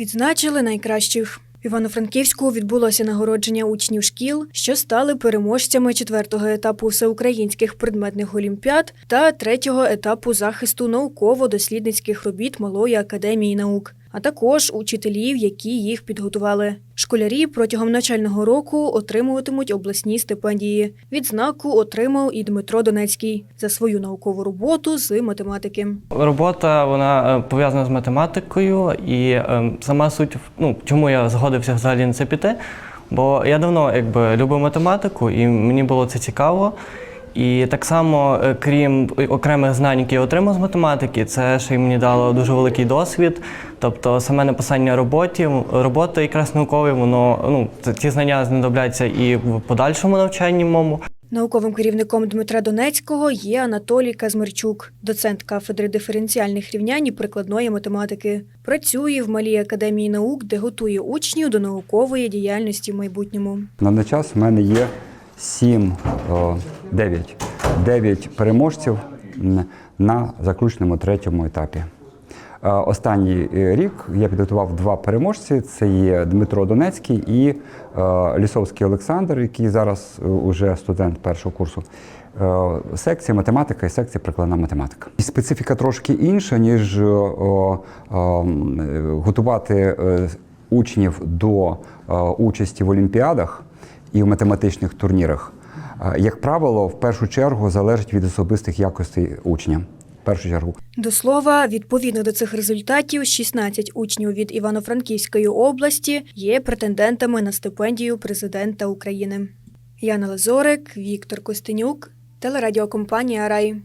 Відзначили найкращих. В Івано-Франківську відбулося нагородження учнів шкіл, що стали переможцями четвертого етапу всеукраїнських предметних олімпіад та третього етапу захисту науково-дослідницьких робіт Малої академії наук, а також учителів, які їх підготували. Школярі протягом навчального року отримуватимуть обласні стипендії. Відзнаку отримав і Дмитро Донецький за свою наукову роботу з математики. Робота вона е, пов'язана з математикою, і е, сама суть, ну чому я згодився взагалі на це піти. Бо я давно якби любив математику, і мені було це цікаво. І так само, е, крім окремих знань, які я отримав з математики, це ще й мені дало дуже великий досвід. Тобто саме написання роботі, роботи якраз наукової, воно ну це- ті знання знадобляться і в подальшому навчанні моєму. Науковим керівником Дмитра Донецького є Анатолій Казмирчук, доцент кафедри диференціальних рівнянь і прикладної математики. Працює в Малій академії наук, де готує учнів до наукової діяльності в майбутньому. На даний час в мене є 7, 9, 9 переможців на заключному третьому етапі. Е, Останній е, рік я підготував два переможці: це є Дмитро Донецький і е, Лісовський Олександр, який зараз уже студент першого курсу. Секція математика і секція прикладна математика. І специфіка трошки інша, ніж ем, готувати учнів до участі в олімпіадах і в математичних турнірах, як правило, в першу чергу залежить від особистих якостей учня. В першу чергу. До слова, відповідно до цих результатів, 16 учнів від Івано-Франківської області є претендентами на стипендію президента України. Яна Лазорик, Віктор Костенюк, телерадіокомпанія Рай.